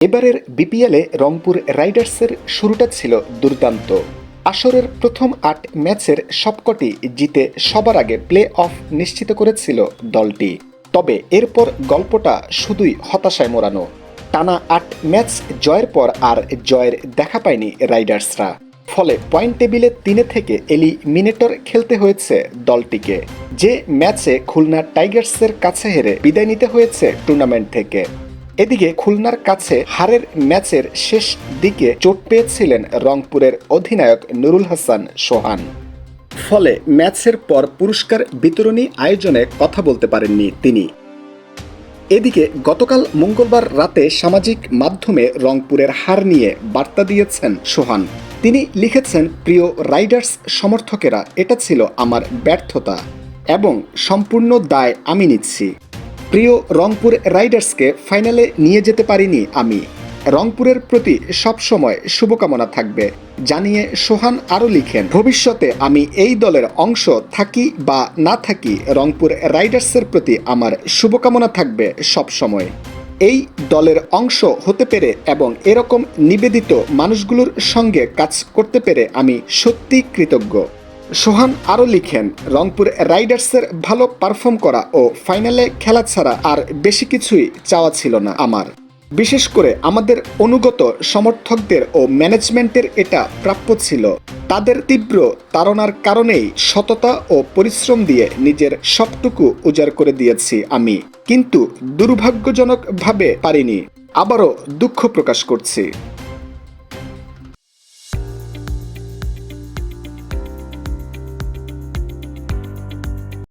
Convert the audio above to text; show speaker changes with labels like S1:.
S1: এবারের বিপিএলে রংপুর রাইডার্সের শুরুটা ছিল দুর্দান্ত। আসরের প্রথম আট ম্যাচের সবকটি জিতে সবার আগে প্লে অফ নিশ্চিত করেছিল দলটি। তবে এরপর গল্পটা শুধুই হতাশায় মোড়ানো। টানা আট ম্যাচ জয়ের পর আর জয়ের দেখা পায়নি রাইডার্সরা। ফলে পয়েন্ট টেবিলে তিনে থেকে এলিমিনেটর খেলতে হয়েছে দলটিকে। যে ম্যাচে খুলনা টাইগার্সের কাছে হেরে বিদায় নিতে হয়েছে টুর্নামেন্ট থেকে। এদিকে খুলনার কাছে হারের ম্যাচের শেষ দিকে চোট পেয়েছিলেন রংপুরের অধিনায়ক নুরুল হাসান সোহান। ফলে ম্যাচের পর পুরস্কার বিতরণী আয়োজনে কথা বলতে পারেননি তিনি। এদিকে গতকাল মঙ্গলবার রাতে সামাজিক মাধ্যমে রংপুরের হার নিয়ে বার্তা দিয়েছেন সোহান। তিনি লিখেছেন, প্রিয় রাইডার্স সমর্থকেরা, এটা ছিল আমার ব্যর্থতা এবং সম্পূর্ণ দায় আমি নিচ্ছি। প্রিয় রংপুর রাইডার্সকে ফাইনালে নিয়ে যেতে পারিনি আমি। রংপুরের প্রতি সবসময় শুভকামনা থাকবে, জানিয়ে সোহান আরও লিখেন, ভবিষ্যতে আমি এই দলের অংশ থাকি বা না থাকি রংপুর রাইডার্সের প্রতি আমার শুভকামনা থাকবে সবসময়। এই দলের অংশ হতে পেরে এবং এরকম নিবেদিত মানুষগুলোর সঙ্গে কাজ করতে পেরে আমি সত্যি কৃতজ্ঞ। সোহান আরও লিখেন, রংপুর রাইডার্সের ভালো পারফর্ম করা ও ফাইনালে খেলা ছাড়া আর বেশি কিছুই চাওয়া ছিল না আমার। বিশেষ করে আমাদের অনুগত সমর্থকদের ও ম্যানেজমেন্টের এটা প্রাপ্য ছিল। তাদের তীব্র তাড়নার কারণেই সততা ও পরিশ্রম দিয়ে নিজের সবটুকু উজাড় করে দিয়েছি আমি। কিন্তু দুর্ভাগ্যজনকভাবে পারিনি। আবারও দুঃখ প্রকাশ করছি।